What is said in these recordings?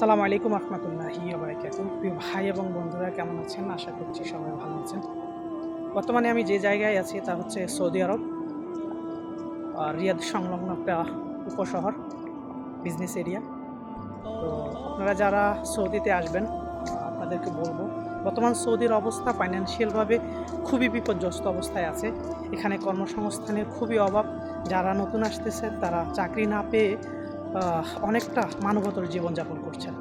সালাম আলাইকুম রহমতুল্লাহি প্রিয় ভাই এবং বন্ধুরা, কেমন আছেন? আশা করছি সবাই ভালো আছেন। বর্তমানে আমি যে জায়গায় আছি তা হচ্ছে সৌদি আরব আর রিয়াদ সংলগ্ন একটা উপশহর বিজনেস এরিয়া তো আপনারা যারা সৌদিতে আসবেন, আপনাদেরকে বলব, বর্তমান সৌদির অবস্থা ফাইন্যান্সিয়ালভাবে খুবই বিপর্যস্ত অবস্থায় আছে। এখানে কর্মসংস্থানের খুবই অভাব। যারা নতুন আসতেছে, তারা চাকরি না পেয়ে অনেকটা মানবতর জীবনযাপন করছেন।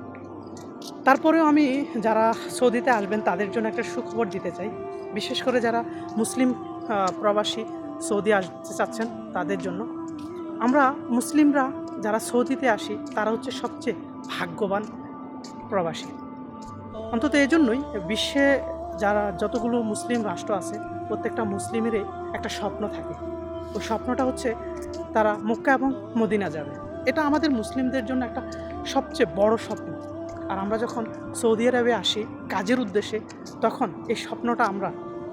তারপরেও আমি যারা সৌদিতে আসবেন, তাদের জন্য একটা সুখবর দিতে চাই। বিশেষ করে যারা মুসলিম প্রবাসী সৌদি আসতে চাচ্ছেন, তাদের জন্য। আমরা মুসলিমরা যারা সৌদিতে আসি, তারা হচ্ছে সবচেয়ে ভাগ্যবান প্রবাসী। অন্তত এই জন্যই বিশ্বে যারা যতগুলো মুসলিম রাষ্ট্র আছে, প্রত্যেকটা মুসলিমেরই একটা স্বপ্ন থাকে। ওই স্বপ্নটা হচ্ছে তারা মক্কা এবং মদিনা যাবে। এটা আমাদের মুসলিমদের জন্য একটা সবচেয়ে বড় স্বপ্ন। আর আমরা যখন সৌদি আরবে আসি কাজের উদ্দেশ্যে, তখন এই স্বপ্নটা আমরা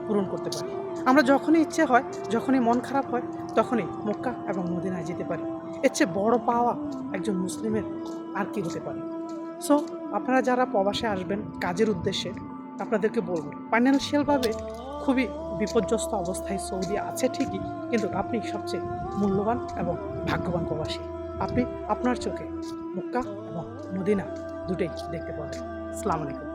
পূরণ করতে পারি। আমরা যখনই ইচ্ছে হয়, যখনই মন খারাপ হয়, তখনই মক্কা এবং মদিনায় যেতে পারি। এর চেয়ে বড় পাওয়া একজন মুসলিমের আর কি হতে পারে? সো আপনারা যারা প্রবাসে আসবেন কাজের উদ্দেশ্যে, আপনাদেরকে বলব ফাইন্যান্সিয়ালভাবে খুবই বিপর্যস্ত অবস্থায় সৌদি আছে ঠিকই, কিন্তু আপনি সবচেয়ে মূল্যবান এবং ভাগ্যবান প্রবাসী। আপনি আপনার চোখে মক্কা এবং মদিনা দুটোই দেখতে পাবেন। আসসালামু আলাইকুম।